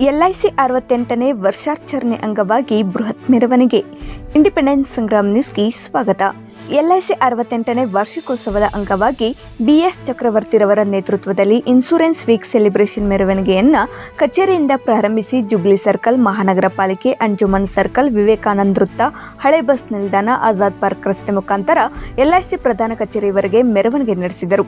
LIC ಅರವತ್ತೆಂಟನೇ ವರ್ಷಾಚರಣೆ ಅಂಗವಾಗಿ ಬೃಹತ್ ಮೆರವಣಿಗೆ. ಇಂಡಿಪೆಂಡೆನ್ಸ್ ಸಂಗ್ರಾಮ್ ನ್ಯೂಸ್ಗೆ ಸ್ವಾಗತ. ಎಲ್ಐಸಿ ಅರವತ್ತೆಂಟನೇ ವಾರ್ಷಿಕೋತ್ಸವದ ಅಂಗವಾಗಿ ಬಿಎಸ್ ಚಕ್ರವರ್ತಿರವರ ನೇತೃತ್ವದಲ್ಲಿ ಇನ್ಸೂರೆನ್ಸ್ ವೀಕ್ ಸೆಲೆಬ್ರೇಷನ್ ಮೆರವಣಿಗೆಯನ್ನು ಕಚೇರಿಯಿಂದ ಪ್ರಾರಂಭಿಸಿ ಜುಬ್ಲಿ ಸರ್ಕಲ್, ಮಹಾನಗರ ಪಾಲಿಕೆ, ಅಂಜುಮನ್ ಸರ್ಕಲ್, ವಿವೇಕಾನಂದ ವೃತ್ತ, ಹಳೆ ಬಸ್ ನಿಲ್ದಾಣ, ಆಜಾದ್ ಪಾರ್ಕ್ ರಸ್ತೆ ಮುಖಾಂತರ ಎಲ್ಐಸಿ ಪ್ರಧಾನ ಕಚೇರಿವರೆಗೆ ಮೆರವಣಿಗೆ ನಡೆಸಿದರು.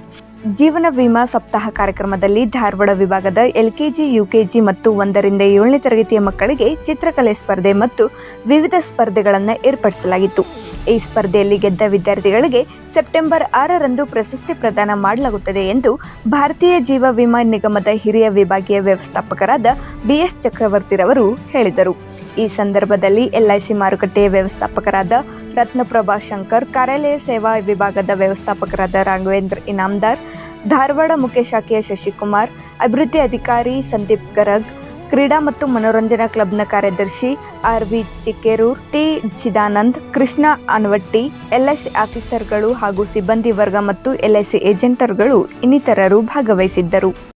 ಜೀವನ ವಿಮಾ ಸಪ್ತಾಹ ಕಾರ್ಯಕ್ರಮದಲ್ಲಿ ಧಾರವಾಡ ವಿಭಾಗದ ಎಲ್ಕೆಜಿ, ಯುಕೆಜಿ ಮತ್ತು ಒಂದರಿಂದ ಏಳನೇ ತರಗತಿಯ ಮಕ್ಕಳಿಗೆ ಚಿತ್ರಕಲೆ ಸ್ಪರ್ಧೆ ಮತ್ತು ವಿವಿಧ ಸ್ಪರ್ಧೆಗಳನ್ನು ಏರ್ಪಡಿಸಲಾಗಿತ್ತು. ಈ ಸ್ಪರ್ಧೆಯಲ್ಲಿ ಗೆದ್ದ ವಿದ್ಯಾರ್ಥಿಗಳಿಗೆ ಸೆಪ್ಟೆಂಬರ್ ಆರರಂದು ಪ್ರಶಸ್ತಿ ಪ್ರದಾನ ಮಾಡಲಾಗುತ್ತದೆ ಎಂದು ಭಾರತೀಯ ಜೀವ ವಿಮಾ ನಿಗಮದ ಹಿರಿಯ ವಿಭಾಗೀಯ ವ್ಯವಸ್ಥಾಪಕರಾದ ಬಿಎಸ್ ಚಕ್ರವರ್ತಿರವರು ಹೇಳಿದರು. ಈ ಸಂದರ್ಭದಲ್ಲಿ ಎಲ್ಐಸಿ ಮಾರುಕಟ್ಟೆಯ ವ್ಯವಸ್ಥಾಪಕರಾದ ರತ್ನಪ್ರಭಾ ಶಂಕರ್, ಕಾರ್ಯಾಲಯ ಸೇವಾ ವಿಭಾಗದ ವ್ಯವಸ್ಥಾಪಕರಾದ ರಾಘವೇಂದ್ರ ಇನಾಮ್ದಾರ್, ಧಾರವಾಡ ಮುಖ್ಯ ಶಾಖೆಯ ಶಶಿಕುಮಾರ್, ಅಭಿವೃದ್ಧಿ ಅಧಿಕಾರಿ ಸಂದೀಪ್ ಗರಗ್ ಕ್ರೀಡಾ ಮತ್ತು ಮನೋರಂಜನಾ ಕ್ಲಬ್ನ ಕಾರ್ಯದರ್ಶಿ R V Chikkerur, T. Chidanand, Krishna Anvatti, LIC ಆಫೀಸರ್ಗಳು ಹಾಗೂ ಸಿಬ್ಬಂದಿ ವರ್ಗ ಮತ್ತು ಎಲ್ಐಸಿ ಏಜೆಂಟರ್ಗಳು ಇನ್ನಿತರರು ಭಾಗವಹಿಸಿದ್ದರು.